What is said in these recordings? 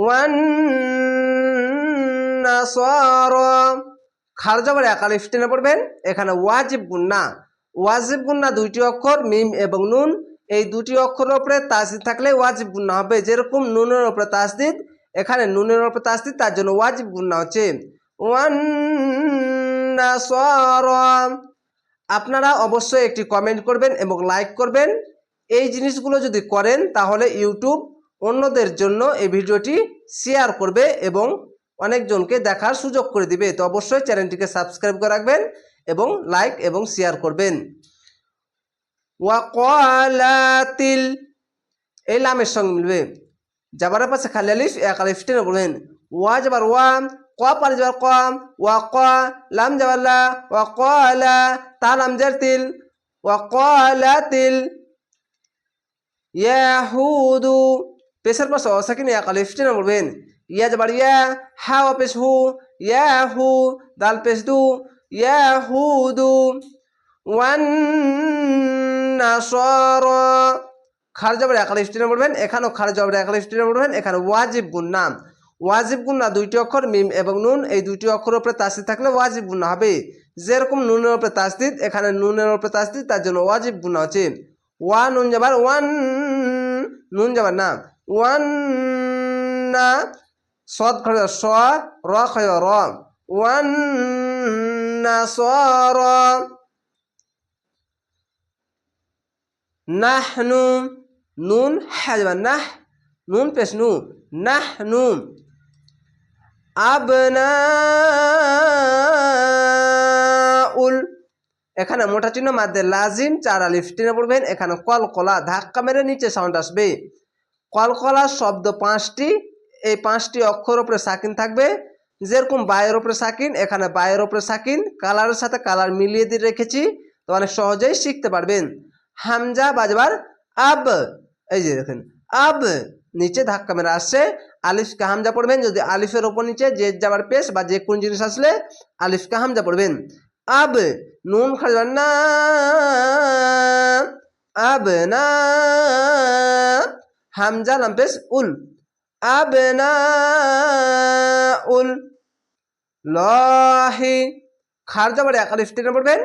One নাসারা খার জবর একালিফ টেনে পড়বেন, এখানে ওয়াজিব গুন্না ওয়াজিব গুন্না দুইটি অক্ষর, মিম এবং নুন। এই দুটি অক্ষরের উপরে তাসদিদ থাকলে ওয়াজিব গুন্না হবে। যেরকম নুনের উপরে তাসদিদ এখানে নুনের উপরে তাসদিদ তার জন্য ওয়াজিব গুন্না হচ্ছে। ওয়ান নাসারা আপনারা অবশ্যই একটি কমেন্ট করবেন এবং লাইক করবেন। এই জিনিসগুলো যদি করেন, তাহলে ইউটিউব অন্যদের জন্য এই ভিডিওটি শেয়ার করবে এবং অনেকজনকে দেখার সুযোগ করে দিবে। তো অবশ্যই চ্যানেলটিকে সাবস্ক্রাইব করে রাখবেন এবং লাইক এবং শেয়ার করবেন। ওয়াকালাতিল, এই লামের সঙ্গে মিলবে। যাবার পাশে খালি আলিফ, এক আলিফ টেনে বলবেন, ওয়া যাবার ওয়া, ক পারে যাবার ক, ওয়া ক, লাম যাবার লা, ওয়া কলা তা লাম জার তিল, ওয়া কলাতিল ইয়াহুদু পেশার পাশে অসাকিন এক আলিফ টেনে বলবেন? ইয়া যাবার ইয়া হা ও হু, ইয়া হু, দাল পেশ দু, ইয়া হুদু ওয়ান নাসারা। খার জবর একাল স্টিনে পড়বেন এখানেও খার জবর একাল স্টিনে পড়বেন এখানে ওয়াজিব গুন্না ওয়াজিব গুন্না দুইটি অক্ষর, মিম এবং নুন, এই দুইটি অক্ষরের উপরে তাসদিদ থাকলে ওয়াজিব গুন্না হবে। যেরকম নুনের উপরে তাসদিদ, এখানে নুনের উপরে তাসদিদ, তার জন্য ওয়াজিব গুন্না হচ্ছে। ওয়া নুন যাবার ওয়ান নুন যাবার না ওয়ান সদ খয় স, র খয় র। ওয়ান নাসারা নাহনু নুন হাজবা নাহ, নুন পেশ, নু। নাহনু আবনাউল। এখানে মোটা চিহ্ন মাধ্যমে লাজিম, চার আলিফ, টেনে পড়বেন। এখানে কলকলা ধাক্কা মেরে নিচে সাউন্ড আসবে। কলকলা শব্দ পাঁচটি, এই পাঁচটি অক্ষর ওপরে সাকিন থাকবে। যেরকম বায়ের ওপরে সাকিন, এখানে বায়ের ওপরে সাকিন, কালারের সাথে কালার মিলিয়ে দিয়ে রেখেছি, তো অনেক সহজেই শিখতে পারবেন। হামজা বাজবার আব, এই যে দেখেন, আব নিচে ধাক্কা মেরে আসছে, আলিফকে হামজা পড়বেন, যদি আলিফের ওপর নিচে যে যাবার পেশ বা যে কোন জিনিস আসলে আলিফকে হামজা পড়বেন। আব, নুন খাজবার না, আব না হামজা লাম পেশ উল। আব না উল লহি। খার যাবার একালিফ টেনে পড়বেন।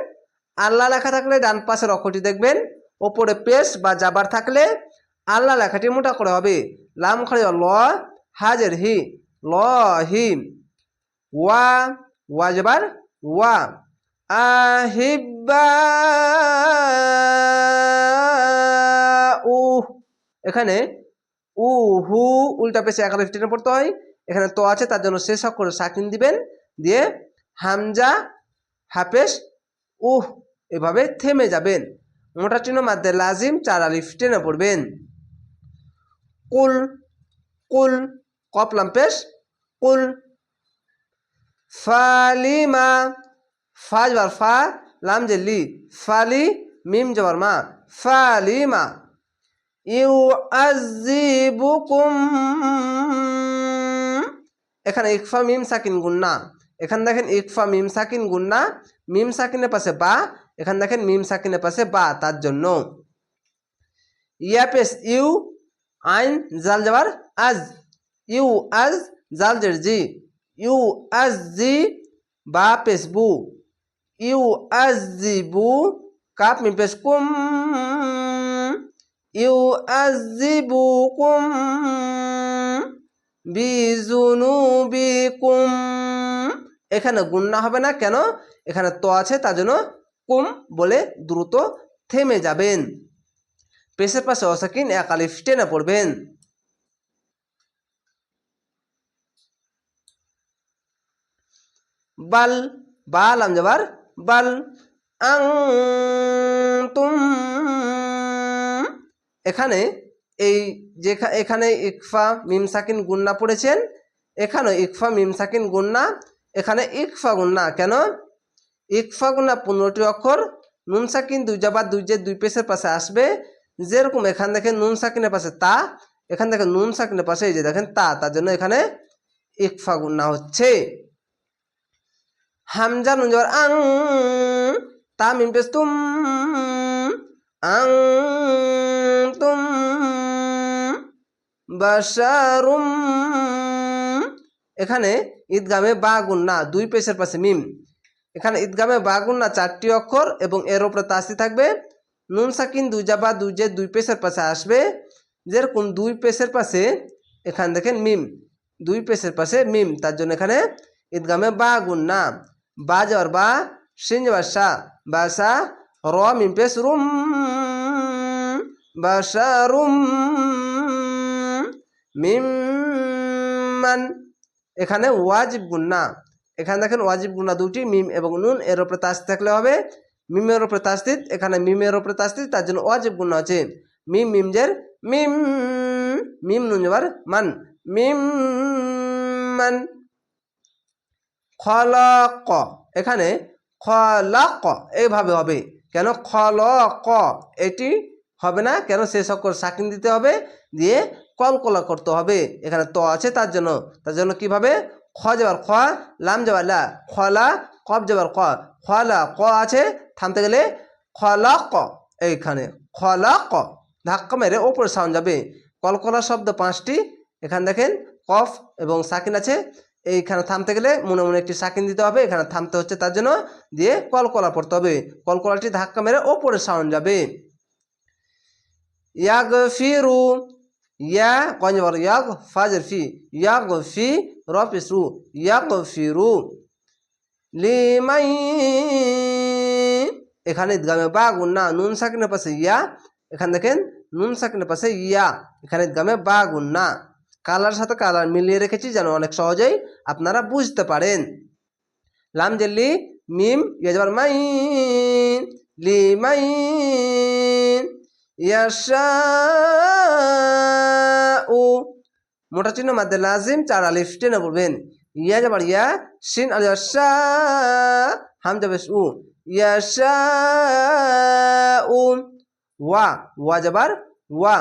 আল্লাহ লেখা থাকলে ডান পাশের অক্ষরটি দেখবেন। ওপরে পেস বা জাবার থাকলে আল্লাহ লেখাটি মোটা করে হবে। লাম খাড়ি ল, হাজের হি ল হি ওয়া ওয়া যাবার ওয়া। আহিবা এখানে উ, হু, উল্টা পেশে একালিফ টেনে পড়তে হয়। এখানে তো আছে, তার জন্য শেষ অক্ষরে সাকিন দিবেন। দিয়ে হামজা হাফেস উহ, এভাবে থেমে যাবেন। মোটা চিহ্ন মাধ্যমে লাজিম, চার আলিফ টেনে পড়বেন। কুল কুল, কপলাম পেশ, কুল, ফালিমা, ফা জবার ফা, লাম যে লি, ফালি, মিম জবার মা, ফালিমা। ইউ আজিবুকুম এখানে ইকফা, মিম, সাকিন গুন্না এখানে দেখেন ইকফা, মিম, সাকিন গুন্না মিম, সাকিনের পাশে বা, এখানে দেখেন মিম, সাকিনের পাশে বা, তার জন্য। ইয়াপেস, ইউ, আইন, জাল যাবার আজ। ইউ, আজ, জাল, জের, জি। ইউ, আজ, জি, বা, পেস, বু। ইউ, আজ, জি, বু, কাপ, মিম, পেস, কুম। কুম বিজুনুবিকুম এখানে গুন্না হবে না, কেন? এখানে তো আছে, তার জন্য কুম বলে দ্রুত থেমে যাবেন। পেশের পাশে অসাকিন, এক আলিফ টেনে পড়বেন। বাল বাল আম যাবার বাল, আং তুম এখানে এই যে এখানে ইকফা, মিম সাকিন গুন্না পড়েছেন। এখানে ইকফা, মিম সাকিন গুন্না, এখানে ইকফা গুন্না। কেন? ইকফা গুন্না পনেরোটি অক্ষর, নুন সাকিন দুই জাবার দুই যে দুই পেশের পাশে আসবে। যেরকম এখান দেখেন নুন সাকিনের পাশে তা, এখান থেকে নুন সাকিনের পাশে এই যে দেখেন তা, তার জন্য এখানে ইকফা গুন্না হচ্ছে। হামজা নুন যাবার আং তা মিম পেশ তুম আং তুম বাসারুম এখানে ঈদগামে বা না, দুই পেশের পাশে মিম। এখানে ঈদগামে বা গুন্না চারটি অক্ষর এবং এর উপরে তাসি থাকবে। নুন সাকিন, দুই জাবা, দুই যে দুই পেশের পাশে আসবে। যেরকম দুই পেশের পাশে এখানে দেখেন মিম, দুই পেশের পাশে মিম। তার জন্য এখানে ঈদগামে বা না বা বা সিন যাওয়ার সা বাসা র, মিম, পেশ, রুম। বাসা রুম মিম্মান। এখানে ওয়াজিব গুন্না এখানে দেখেন ওয়াজিব গুন্না দুটি, মিম এবং নুন, এর উপরে তাস থাকলে হবে। মিমের উপরে তাস্তিত এখানে মিমের উপরে তাস্তিত তার জন্য ওয়াজিব গুন্না আছে মিম, মিমজের মিম মিম, নুন যাবার মান। মিম, মান। খলক। এখানে খলক, এইভাবে হবে। কেন? খলক, এটি হবে না? কেন শেষ অক্ষর সাকিন দিতে হবে? দিয়ে কলকলা করতে হবে। এখানে ত আছে তার জন্য। তার জন্য কীভাবে? খ যাবার খ, লাম যাবার লা। খলা কব যাবার ক। খলা ক আছে, থামতে গেলে খলা ক। এইখানে খলা ক। ধাক্কা মেরে ওপরে সাউন্ড যাবে। কলকলা শব্দ পাঁচটি। এখানে দেখেন কফ এবং সাকিন আছে। এইখানে থামতে গেলে মনে মনে একটি সাকিন দিতে হবে। এখানে থামতে হচ্ছে তার জন্য। দিয়ে কলকলা পড়তে হবে। কলকলাটি ধাক্কা মেরে ওপরে সাউন্ড যাবে। ইয়াগফিরু ইয়া কঞ্জবর ইয়াগ ফাজর ফি ইয়াগফি রফিসরু ইয়াগফিরু লিমাই এখানে ঈদগামে বা গুন্না নুন সাকিনের পাশে ইয়া এখানে দেখেন নুন সাকিনের পাশে ইয়া এখানে ঈদগামে বা গুন্না কালার সাথে কালার মিলিয়ে রেখেছি যেন অনেক সহজেই আপনারা বুঝতে পারেন। লাম জেল্লি, মিম ইয়াজবার মাই লিমাইন। ইয়াশাউ। মোটা চিহ্ন মাধ্যমে লাজিম, চার আলিফ, টেনে বলবেন। ইয়া যাবার ইয়া সিন আল ইয়াশা হাম যাবে উ ইয়াশাউ। ওয়া ওয়া যাবার ওয়া।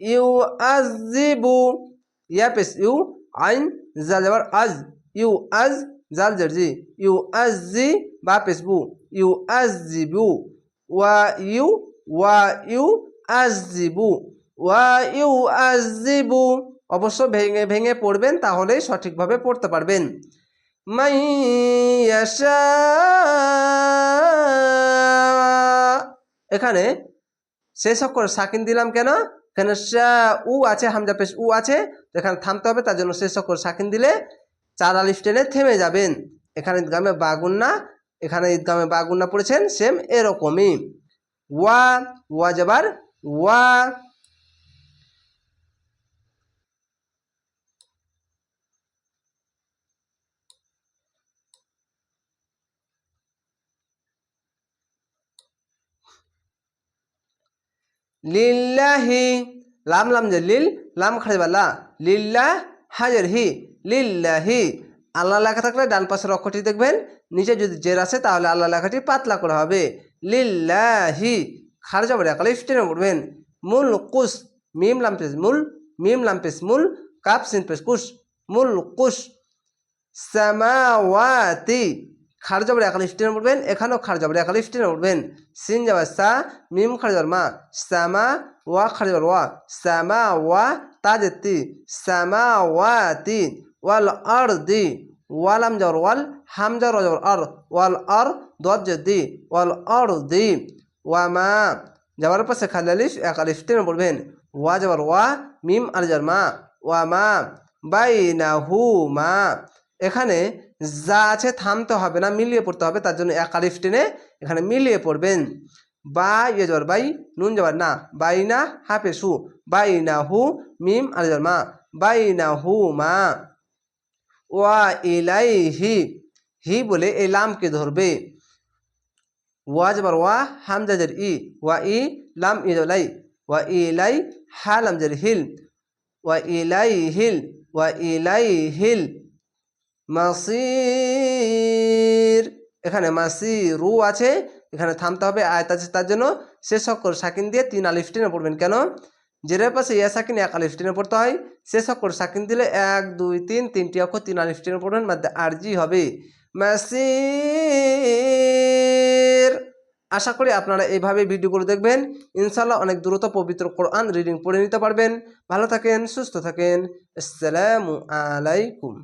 ইউ আজিবু ইয়া পেস ইউ আইন, জাল যাবার আজ। ইউ আজ জাল জারজি ইউ আজি বা পেসবু ইউ আজিবু ওয়া ইউ ওয়া ইউ অবশ্য ভেঙে ভেঙে পড়বেন, তাহলেই সঠিকভাবে পড়তে পারবেন। মাই এখানে শেষ অক্ষর সাকিন দিলাম কেন? কেন উ আছে, হামজা পেশ উ আছে এখানে থামতে হবে, তার জন্য শেষ অক্ষর সাকিন দিলে চার আলিফ টেনে থেমে যাবেন। এখানে ঈদগামে বাগুন্না, এখানে ঈদগামে বাগুন্না পড়েছেন, সেম এরকমই। ওয়া ওয়া যাবার, ওয়া। লিল্লাহি, লাম লাম যে লিল, লাম খাড়ে বালা লিল্লাহ হাজের হি লিল্লাহি। আল্লাহ লেখা থাকলে ডান পাশের অক্ষরটি দেখবেন, নিচে যদি জের আসে তাহলে আল্লাহ লেখাটি পাতলা করা হবে। লিল্লাহি। খার যাবে একালে স্টেনে পড়বেন মূল কুস, মিম লাম্পেস মূল, মিম লাম্পেস মূল কাপ সিন পেস কুস, মূল কুস। সামাওয়াতি। খার যাবার একালে স্টেনে পড়বেন এখানেও খার যাবার একালে স্টেনে পড়বেন সিন যাবার সা, মিম খার যাবার মা। সামা ওয়া খার যাবার ওয়া। সামা ওয়া তাজেতি। সামাওয়াতি ওয়াল আরদি। ওয়ালাম যাওয়ার ওয়াল হাম যাওয়ার যাওয়ার আর, ওয়াল আর দত দি, ওয়াল আরদি ওয়ামা যাওয়ার পাশে খালি আলিফ, এক আলিফ টেনে পড়বেন ওয়া যাবার ওয়া, মিম আর যার মা। ওয়ামা বাই না হু মা। এখানে যা আছে থামতে হবে না, মিলিয়ে পড়তে হবে, তার জন্য এক আলিফ টেনে এখানে মিলিয়ে পড়বেন। বা ইয়ে যাবার বাই, নুন যাবার না। বাইনা হাফে সু বাই না হু মিম আর যার মা। বাই না হু মা। ওয়া ইলাই হি হি বলে এই লামকে ধরবে। ওয়া যাবার ওয়া হামজাজের ই, ওয়া ই লাম ই লাই, ওয়া ইলাই হা লামজের হিল, ওয়া ইলাই হিল, ওয়া ইলাই হিল। মাসির, এখানে মাসি রু আছে, এখানে থামতে হবে, আয়ত আছে তার জন্য। শেষ অক্ষর সাকিন দিয়ে তিন আলিফ টেনে পড়বেন কেন? জেরের পাশে ইয়া সাকিন এক আলিফ টেনে পড়তে হয়, সে সকল সাকিন দিলে এক, দুই, তিন, তিনটি অক্ষর, তিন আলিফ টেনে পড়বেন মধ্যে আরজি হবে। মাসির, আশা করি আপনারা এইভাবে ভিডিওগুলো দেখবেন। ইনশাল্লাহ অনেক দ্রুত পবিত্র কোরআন রিডিং পড়ে নিতে পারবেন। ভালো থাকেন, সুস্থ থাকেন। আসসালামু আলাইকুম।